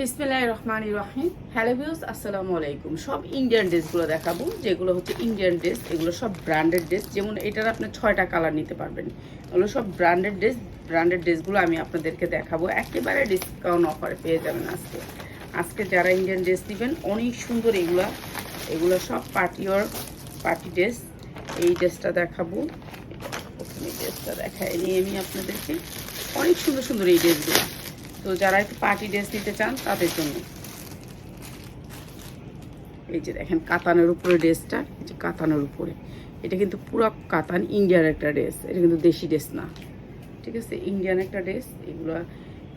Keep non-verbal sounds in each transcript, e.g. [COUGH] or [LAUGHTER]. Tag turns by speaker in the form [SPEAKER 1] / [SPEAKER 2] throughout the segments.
[SPEAKER 1] বিসমিল্লাহ রহমান রহিম। Hello views আসসালামু আলাইকুম। সব ইন্ডিয়ান ড্রেসগুলো দেখাবো। যেগুলো হচ্ছে ইন্ডিয়ান ড্রেস এগুলো সব ব্র্যান্ডেড ড্রেস যেমন এটার আপনি ছয়টা কালার নিতে পারবেন। এগুলো সব ব্র্যান্ডেড ড্রেস ব্র্যান্ডেড ড্রেসগুলো আমি আপনাদেরকে দেখাবো। একেবারে ডিসকাউন্ট অফারে পেয়ে যাবেন আজকে। আজকে যারা ইন্ডিয়ান ড্রেস নেবেন, অনেক সুন্দর এগুলো। এগুলো সব পার্টি ওর পার্টি ড্রেস এই ড্রেসটা দেখাবো। প্রথমে ড্রেসটা দেখাই নিয়ে আমি আপনাদেরকে অনেক সুন্দর সুন্দর এই ড্রেসগুলো তো যারা একটু পার্টি ড্রেস নিতে চান, তাদের জন্য। এই যে দেখেন, কাতানের উপরে ড্রেসটা এই যে কাতানের উপরে। এটা কিন্তু পুরো কাতান, ইন্ডিয়ার একটা ড্রেস এটা কিন্তু দেশি ড্রেস না। ঠিক আছে? ইন্ডিয়ান একটা ড্রেস এগুলো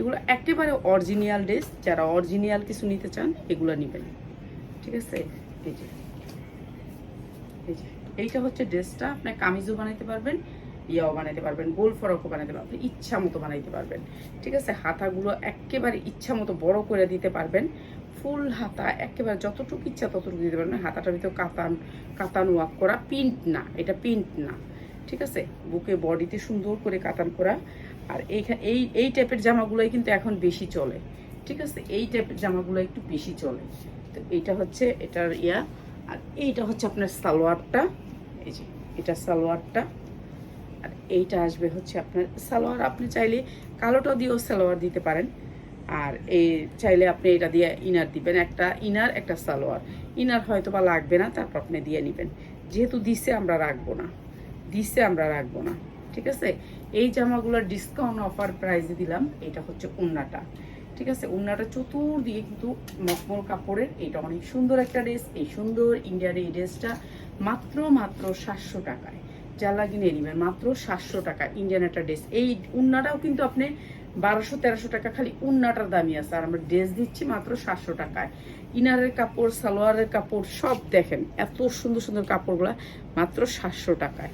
[SPEAKER 1] এগুলো একেবারে অরিজিনাল ড্রেস যারা অরিজিনাল কিছু নিতে চান, এগুলো নেবেন। ঠিক আছে? এই যে এই যে, এইটা হচ্ছে ড্রেসটা আপনি কামিজও বানাইতে পারবেন। ইয়াও বানাইতে পারবেন, গোল ফরকও বানাইতে পারবেন ইচ্ছা মতো বানাইতে পারবেন, ঠিক আছে? হাতাগুলো একেবারে ইচ্ছা মতো বড় করে দিতে পারবেন, ফুল হাতা একেবারে যতটুকু ইচ্ছা ততটুকু দিতে পারবেন, হাতাটার ভিতরে কাতান কাতান ওয়াক করা, প্রিন্ট না, এটা প্রিন্ট না, ঠিক আছে? বুকে বডিতে সুন্দর করে কাতান করা, আর এইখানে এই এই টাইপের জামাগুলোই কিন্তু এখন বেশি চলে, ঠিক আছে? এই টাইপের জামাগুলো একটু বেশি চলে, তো এইটা হচ্ছে এটার ইয়া, আর এইটা হচ্ছে আপনার সালোয়ারটা, এই যে, এটা সালোয়ারটা আর এইটা আসবে হচ্ছে আপনার সালোয়ার। আপনি চাইলে কালোটা দিয়েও সালোয়ার দিতে পারেন। আর এই চাইলে আপনি এটা দিয়ে ইনার দিবেন। একটা ইনার, একটা সালোয়ার। ইনার হয়তো বা লাগবে না, তারপর আপনি দিয়ে নেবেন। যেহেতু দিছে আমরা রাখব না। দিছে আমরা রাখব না। ঠিক আছে? এই জামাগুলোর ডিসকাউন্ট অফার প্রাইসে দিলাম। এটা হচ্ছে উন্নাটা। ঠিক আছে? উন্নাটা চতুর্দিকে কিন্তু মখমল কাপড়ের। এটা অনেক সুন্দর একটা ড্রেস। এই সুন্দর ইন্ডিয়ার এই ড্রেসটা মাত্র মাত্র সাতশো টাকায়। লাগিয়ে নিয়ে নেবেন, মাত্র সাতশো টাকা। ইন্ডিয়ান একটা ড্রেস এই উন্নাটাও কিন্তু আপনি বারোশো, তেরোশো টাকা খালি উন্নাটার দামি আছে। আর আমরা ড্রেস দিচ্ছি মাত্র সাতশো টাকায়। ইনারের কাপড়, সালোয়ারের কাপড় সব দেখেন, এত সুন্দর সুন্দর কাপড়গুলা মাত্র সাতশো টাকায়।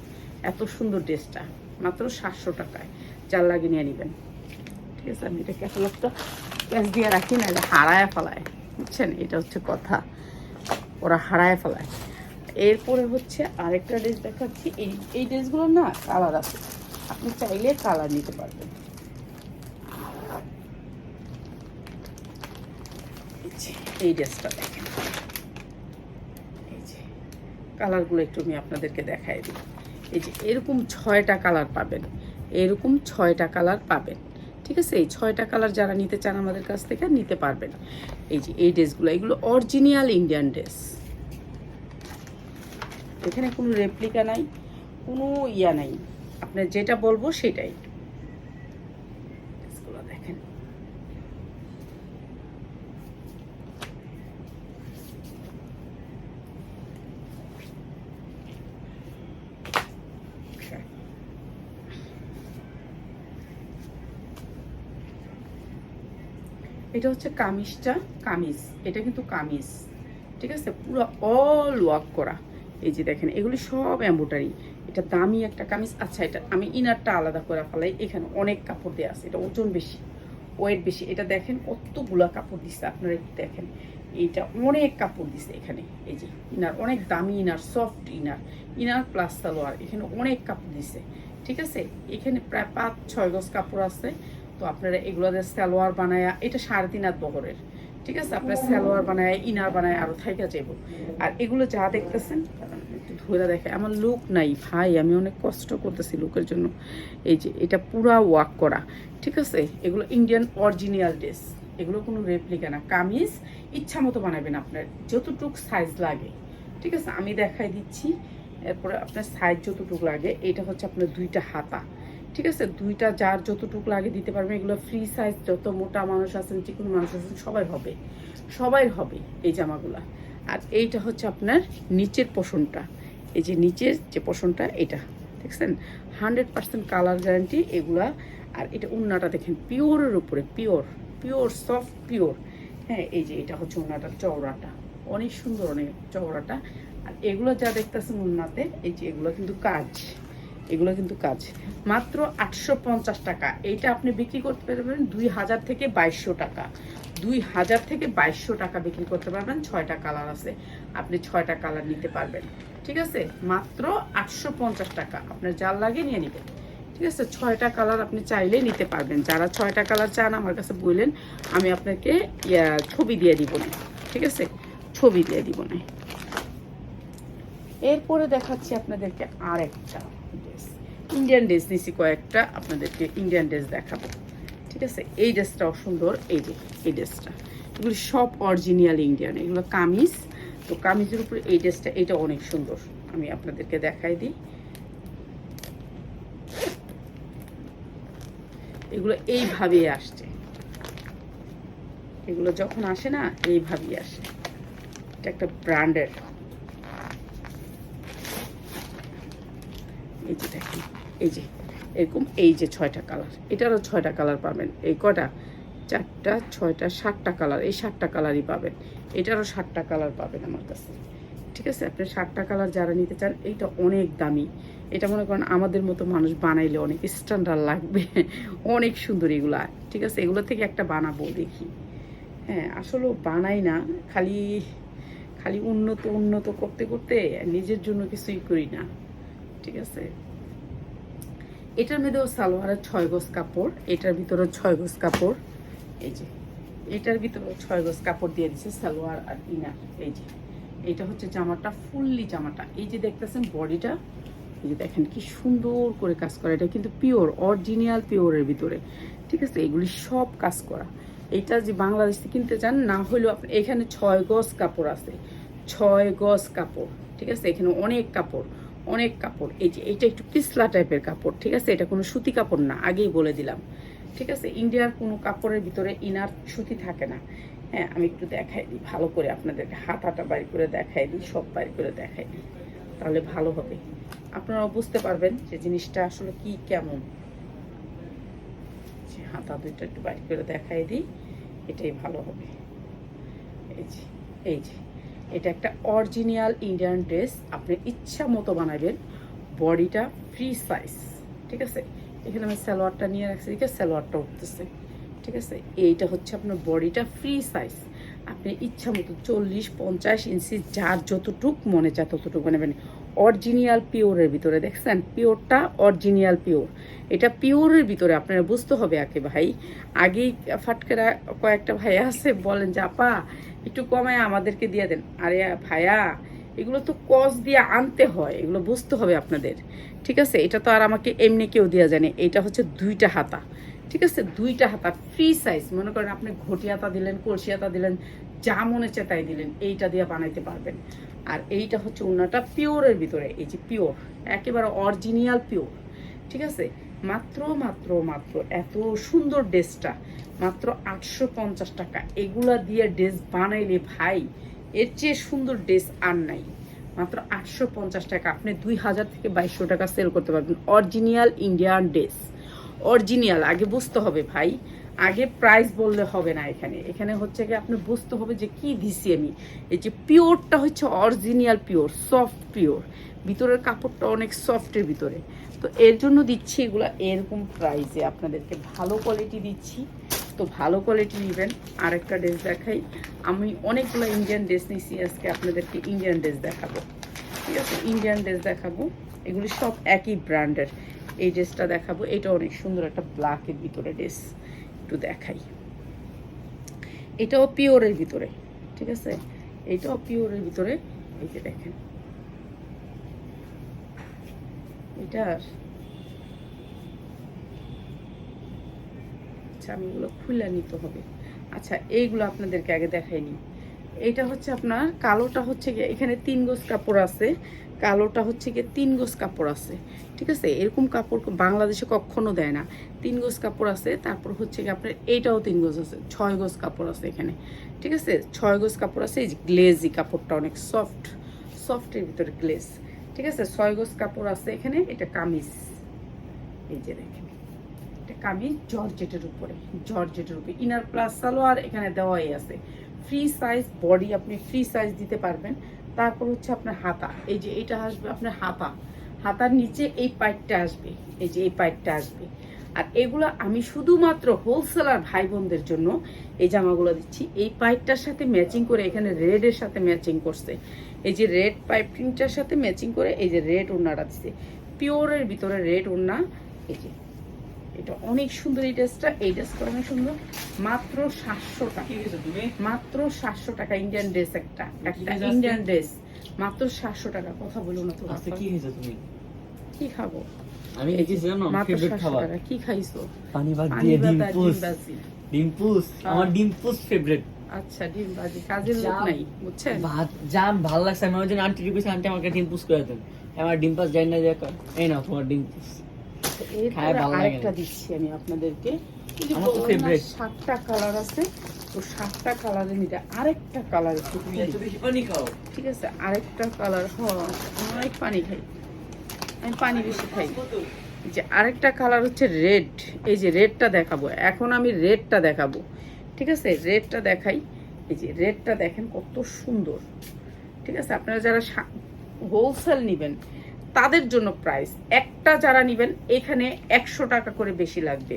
[SPEAKER 1] এত সুন্দর ড্রেসটা মাত্র সাতশো টাকায়। যার লাগিয়ে নিয়ে নেবেন। ঠিক আছে, আমি এটা ক্যাটালগটা ক্যাশ দিয়ে রাখি না হারায় ফেলায়। বুঝছেন? এটা হচ্ছে কথা। ওরা হারায় ফেলায়। এরপরে হচ্ছে আরেকটা ড্রেস দেখাচ্ছি। এই এই ড্রেসগুলো না কালার আছে। আপনি চাইলে কালার নিতে পারবেন। এই ড্রেসটা দেখেন। এই যে কালারগুলো একটু আমি আপনাদেরকে দেখাই দিই। এই যে, এরকম ছয়টা কালার পাবেন। এরকম ছয়টা কালার পাবেন। ঠিক আছে? এই ছয়টা কালার যারা নিতে চান আমাদের কাছ থেকে নিতে পারবেন। এই যে, এই ড্রেসগুলো এগুলো অরিজিনাল ইন্ডিয়ান ড্রেস এখানে কোনো রেপ্লিকা নাই, কোনো ইয়া নাই। আপনার যেটা বলব সেটাই। দেখেন। এটা হচ্ছে কামিজটা, কামিজ। এটা কিন্তু কামিজ। ঠিক আছে? পুরো অল ওয়াক করা। এই যে দেখেন, এগুলি সব এম্বোটারি এটা দামি একটা কামিজ। আচ্ছা এটা আমি ইনারটা আলাদা করে ফেলাই। এখানে অনেক কাপড় দেওয়া আছে। এটা ওজন বেশি ওয়েট বেশি। এটা দেখেন, কতগুলা কাপড় দিচ্ছে আপনারা একটু দেখেন। এইটা অনেক কাপড় দিছে এখানে। এই যে ইনার অনেক দামি inner soft inner inner plus salwar. এখানে অনেক কাপড় দিছে। ঠিক আছে? এখানে প্রায় পাঁচ ছয় গজ কাপড় আছে। তো আপনারা এগুলো সালোয়ার বানায়া, এটা সাড়ে তিন হাত বহরের। ঠিক আছে? আপনার সালোয়ার বানায়, ইনার বানায়, আরও থাইকা যাব আর এগুলো যা দেখতেছেন, একটু ধরে দেখে। আমার লুক নাই। ভাই, আমি অনেক কষ্ট করতেছি লুকের জন্য। এই যে, এটা পুরা ওয়াক করা। ঠিক আছে? এগুলো ইন্ডিয়ান অরিজিনাল ড্রেস এগুলো কোনো রেপ্লিকা না। কামিজ ইচ্ছা মতো বানাবেন আপনার। যতটুক সাইজ লাগে। ঠিক আছে? আমি দেখাই দিচ্ছি। এরপরে আপনার সাইজ যতটুকু লাগে এটা হচ্ছে আপনার দুইটা হাতা। ঠিক আছে? দুইটা যার যতটুকু লাগে দিতে পারবেন এগুলো ফ্রি সাইজ যত মোটা মানুষ আছেন চিকুন মানুষ আছেন, সবাই হবে। সবাই হবে এই জামাগুলা। আর এইটা হচ্ছে আপনার নিচের পোষণটা। এই যে নিচের যে পোষণটা এটা দেখছেন হান্ড্রেড পার্সেন্ট কালার গ্যারান্টি এগুলা। আর এটা উন্নাটা দেখেন পিওরের উপরে পিওর পিওর সফট পিওর হ্যাঁ এই যে এটা হচ্ছে উন্নাটার চওড়াটা। অনেক সুন্দর অনেক চওড়াটা। আর এগুলো যা দেখতেছেন উন্নাতে, এই যে এগুলো কিন্তু কাজ। এগুলো কিন্তু কাজ। মাত্র আটশো পঞ্চাশ টাকা। এইটা আপনি বিক্রি করতে পারবেন দুই হাজার থেকে বাইশশো টাকা। দুই হাজার থেকে বাইশশো টাকা বিক্রি করতে পারবেন, ছয়টা কালার আছে। আপনি ছয়টা কালার নিতে পারবেন। ঠিক আছে? মাত্র আটশো পঞ্চাশ টাকা। আপনার জাল লাগে নিয়ে নেবেন। ঠিক আছে? ছয়টা কালার আপনি চাইলে নিতে পারবেন। যারা ছয়টা কালার চান, আমার কাছে বললেন, আমি আপনাকে ছবি দিয়ে দিব না। ঠিক আছে? ছবি দিয়ে দিব না। এরপরে দেখাচ্ছি আপনাদেরকে আর একটা ইন্ডিয়ান ড্রেস নিছি কয়েকটা, আপনাদেরকে ইন্ডিয়ান ড্রেস দেখাবো। ঠিক আছে? এই ড্রেসটাও সুন্দর, এই যে, এই ড্রেসটা। এগুলো সব অরিজিনাল ইন্ডিয়ান এগুলো কামিজ। তো কামিজের উপরে এই ড্রেসটা, এটা অনেক সুন্দর। আমি আপনাদেরকে দেখাই দিই। এগুলো এইভাবেই আসছে। এগুলো যখন আসে না, এইভাবেই আসে। এটা একটা ব্র্যান্ডের এই যে দেখেন, এই যে, এরকম এই যে ছয়টা কালার এটারও ছয়টা কালার পাবেন। এই কটা, চারটা, ছয়টা, সাতটা কালার এই সাতটা কালারই পাবেন। এটারও সাতটা কালার পাবেন আমার কাছে। ঠিক আছে? আপনি সাতটা কালার যারা নিতে চান, এইটা অনেক দামি। এটা মনে করেন আমাদের মতো মানুষ বানাইলে অনেক স্ট্যান্ডার্ড লাগবে। [LAUGHS] অনেক সুন্দর এগুলা। ঠিক আছে? এগুলো থেকে একটা বানাবো দেখি। হ্যাঁ আসলে বানাই না। খালি খালি উন্নত উন্নত করতে করতে নিজের জন্য কিছুই করি না। ঠিক আছে? এটার মধ্যেও সালোয়ারের ছয় গজ কাপড়, এটার ভিতরে ছয় গজ কাপড়। এই যে, এটার ভিতরে ছয় গজ কাপড় দিয়ে দিচ্ছে সালোয়ার আর ইনার। এই যে, এটা হচ্ছে জামাটা, ফুললি জামাটা। এই যে দেখতেছেন বডিটা, এই যে দেখেন কি সুন্দর করে কাজ করা। এটা কিন্তু পিওর, অরিজিনাল পিওরের ভিতরে। ঠিক আছে, এগুলি সব কাজ করা। এটা যে বাংলাদেশ কিনতে চান, না হলেও আপনি, এখানে ছয় গজ কাপড় আছে। ছয় গজ কাপড়, ঠিক আছে? এখানে অনেক কাপড়। অনেক কাপড়। এই যে এটা একটু পিছলা টাইপের কাপড়, ঠিক আছে? এটা কোনো সুতি কাপড় না, আগেই বলে দিলাম। ঠিক আছে? ইন্ডিয়ার কোনো কাপড়ের ভিতরে ইনার সুতি থাকে না। হ্যাঁ আমি একটু দেখাই দিই, ভালো করে আপনাদেরকে হাতাটা বাড়ি করে দেখাই দিই, সব বাড়ি করে দেখাই দিই, তাহলে ভালো হবে। আপনারা বুঝতে পারবেন যে জিনিসটা আসলে কি কেমন। হাতা দুইটা একটু বাড়ি করে দেখাই দিই, এটাই ভালো হবে। এই যে এই যে। এটা একটা অরিজিনাল ইন্ডিয়ান ড্রেস আপনি ইচ্ছা মতো বানাবেন বডিটা ফ্রি সাইজ ঠিক আছে? এখানে আমি স্যালোয়ারটা নিয়ে রাখছি, এদিকে স্যালোয়ারটা উঠতেছে, ঠিক আছে? এইটা হচ্ছে আপনার বডিটা ফ্রি সাইজ আপনি ইচ্ছা মতো চল্লিশ পঞ্চাশ ইঞ্চি যার যতটুক মনে চায় ততটুকু বানাবেন। অরিজিনাল পিওরের ভিতরে, দেখছেন? পিওরটা অরিজিনাল পিওর এটা পিওরের ভিতরে, আপনারা বুঝতে হবে আগে ভাই। আগেই ফাটকেরা কয়েকটা ভাই আছে, বলেন যে, আপা, একটু কমায় আমাদেরকে দিয়ে দেন। আরে ভাইয়া, এগুলো তো কস দিয়ে আনতে হয়, এগুলো বুঝতে হবে আপনাদের। ঠিক আছে? এটা তো আর আমাকে এমনি কেউ দেওয়া জানে এটা হচ্ছে দুইটা হাতা। ঠিক আছে? দুইটা হাতা ফ্রি সাইজ মনে করেন আপনি ঘটি হাতা দিলেন, কলসি হাতা দিলেন, যা মনে চায় তাই দিলেন, এইটা দিয়ে বানাইতে পারবেন। আর এইটা হচ্ছে ওনাটা পিওরের ভিতরে, এই যে পিওর একেবারে অরিজিনাল পিওর ঠিক আছে? মাত্র মাত্র মাত্র, এত সুন্দর ড্রেসটা, মাত্র আটশো পঞ্চাশ টাকা। এগুলা দিয়ে ড্রেস বানাইলে ভাই, এর চেয়ে সুন্দর ড্রেস আর নাই। মাত্র আটশো পঞ্চাশ টাকা, আপনি দুই হাজার থেকে বাইশশো টাকা সেল করতে পারবেন। অরিজিনাল ইন্ডিয়ান ড্রেস অরিজিনাল আগে বুঝতে হবে ভাই। আগে প্রাইস বললে হবে না এখানে। এখানে হচ্ছে কি আপনি বুঝতে হবে যে কি দিছি আমি। এই যে পিওরটা হচ্ছে অরিজিনাল পিওর সফট পিওর ভিতরের কাপড়টা অনেক সফটের ভিতরে। তো এর জন্য দিচ্ছি এগুলা এরকম প্রাইসে আপনাদেরকে ভালো কোয়ালিটি দিচ্ছি। তো ভালো কোয়ালিটি নেবেন। আরেকটা ড্রেস দেখাই। আমি অনেকগুলো ইন্ডিয়ান ড্রেস নিয়েছি আজকে। আপনাদেরকে ইন্ডিয়ান ড্রেস দেখাবো। ঠিক আছে? ইন্ডিয়ান ড্রেস দেখাবো। এগুলি সব একই ব্র্যান্ডের এই ড্রেসটা দেখাবো। এটা অনেক সুন্দর একটা ব্ল্যাকের ভিতরে ড্রেস। একটু দেখাই। এটাও পিওরের ভিতরে, ঠিক আছে? এটাও পিওরের ভিতরে। এই যে দেখেন। এটার আচ্ছা আমি এগুলো খুলে নিতে হবে। আচ্ছা এইগুলো আপনাদেরকে আগে দেখাইনি এইটা হচ্ছে আপনার, কালোটা হচ্ছে গিয়ে, এখানে তিন গোজ কাপড় আছে। কালোটা হচ্ছে গিয়ে তিন গোজ কাপড় আছে। ঠিক আছে? এরকম কাপড় বাংলাদেশে কখনো দেয় না। তিন গোজ কাপড় আছে, তারপর হচ্ছে গিয়ে আপনার এইটাও তিন গোজ আছে, ছয় গোজ কাপড় আছে এখানে। ঠিক আছে? ছয় গোজ কাপড় আছে, এই গ্লেজি কাপড়টা অনেক সফট, সফটের ভিতরে গ্লেজ। ঠিক আছে? ছয় গোজ কাপড় আছে এখানে, এটা কামিজ। এই যে দেখেন, এটা কামিজ জর্জেটের উপরে জর্জেটের উপরে। ইনার প্লাস সালোয়ার এখানে দেওয়াই আছে। ফ্রি সাইজ বডি আপনি ফ্রি সাইজ দিতে পারবেন। তারপর হচ্ছে আপনার হাতা। এই যে এটা আসবে আপনার হাতা। হাতার নিচে এই পাইপটা আসবে। এই যে এই পাইপটা আসবে। আর এগুলো আমি শুধুমাত্র হোলসেলার ভাই বোনদের জন্য এই জামাগুলো দিচ্ছি। এই পাইপটার সাথে ম্যাচিং করে এখানে রেডের সাথে ম্যাচিং করছে। এই যে রেড পাইপিংটার সাথে ম্যাচিং করে এই যে রেড ওড়নাটা দিচ্ছে। পিওরের ভিতরে রেড ওড়না। এই যে এটা অনেক সুন্দর এই ড্রেসটা এই ড্রেসটা অনেক সুন্দর। মাত্র সাতশো টাকা। মাত্র সাতশো টাকা ইন্ডিয়ান ড্রেস একটা একটা ইন্ডিয়ান ড্রেস মাত্র সাতশো টাকা কথা বলো না তো
[SPEAKER 2] কি হয়েছে তুমি?
[SPEAKER 1] কি খাব?
[SPEAKER 2] আমি
[SPEAKER 1] এই যে,
[SPEAKER 2] জানো ফেভারিট খাবার।
[SPEAKER 1] কি খাইছো?
[SPEAKER 2] পানি ভাত দিয়ে ডিম
[SPEAKER 1] আর ডিম হ্যাঁ।
[SPEAKER 2] আমার ডিম পোস্ট ফেভারিট
[SPEAKER 1] আচ্ছা ডিম ভাজি কাজের লোক নাই বুঝছেন?
[SPEAKER 2] ভাত জাম ভালো লাগছে আমি ওই জন্য আন্টি রিকোয়েস্ট আন্টি আমাকে ডিম পোস্ট করে দেন। আমার ডিম পাস যাই না দেখো এই নাও তোমার ডিম পোস্ট
[SPEAKER 1] আরেকটা দিচ্ছি আমি আপনাদেরকে। সাতটা কালার আছে তো সাতটা কালারের মধ্যে আরেকটা কালার একটু ঠিক আছে আরেকটা কালার অনেক পানি খাই। আমি পানি বেশি খাই। যে আরেকটা কালার হচ্ছে রেড এই যে রেডটা দেখাবো। এখন আমি রেডটা দেখাবো। ঠিক আছে রেডটা দেখাই। এই যে রেডটা দেখেন কত সুন্দর। ঠিক আছে আপনারা যারা হোলসেল নেবেন তাদের জন্য প্রাইস একটা যারা নেবেন, এখানে একশো টাকা করে বেশি লাগবে।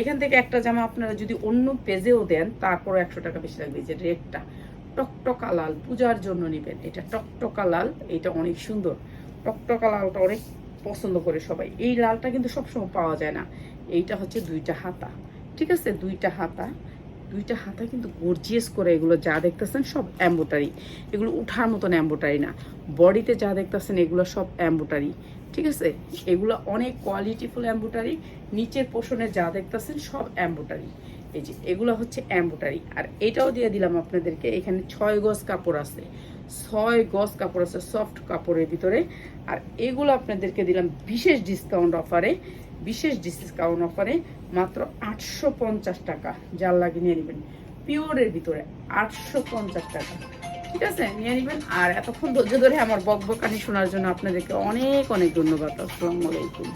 [SPEAKER 1] এখান থেকে একটা জামা আপনারা যদি অন্য পেজেও দেন, তারপরও একশো টাকা বেশি লাগবে যে রেটটা। টকটকা লাল, পূজার জন্য নেবেন। এটা টকটকা লাল, এটা অনেক সুন্দর। টকটকা লালটা অনেক পছন্দ করে সবাই। এই লালটা কিন্তু সবসময় পাওয়া যায় না। এইটা হচ্ছে দুইটা হাতা। ঠিক আছে? দুইটা হাতা। দুইটা হাতা কিন্তু গর্জিয়াস করে এগুলো যা দেখতেছেন সব অ্যাম্বোটারি এগুলো উঠার মতন অ্যাম্বোটারি না। বডিতে যা দেখতেছেন এগুলো সব অ্যাম্বোটারি ঠিক আছে? এগুলো অনেক কোয়ালিটিফুল অ্যাম্বোটারি নিচের পোষণে যা দেখতেছেন সব অ্যাম্বোটারি এই যে, এগুলো হচ্ছে অ্যাম্বোটারি আর এটাও দিয়ে দিলাম আপনাদেরকে, এখানে ছয় গজ কাপড় আছে। ছয় গজ কাপড় আছে সফট কাপড়ের ভিতরে। আর এগুলো আপনাদেরকে দিলাম বিশেষ ডিসকাউন্ট অফারে বিশেষ ডিসকাউন্ট অফারে মাত্র আটশো পঞ্চাশ টাকা। যার লাগে নিয়ে নেবেন পিওরের ভিতরে আটশো পঞ্চাশ টাকা। ঠিক আছে? নিয়ে নেবেন। আর এতক্ষণ ধৈর্য ধরে আমার বকবকানি শোনার জন্য আপনাদেরকে অনেক অনেক ধন্যবাদ। আসসালামু আলাইকুম।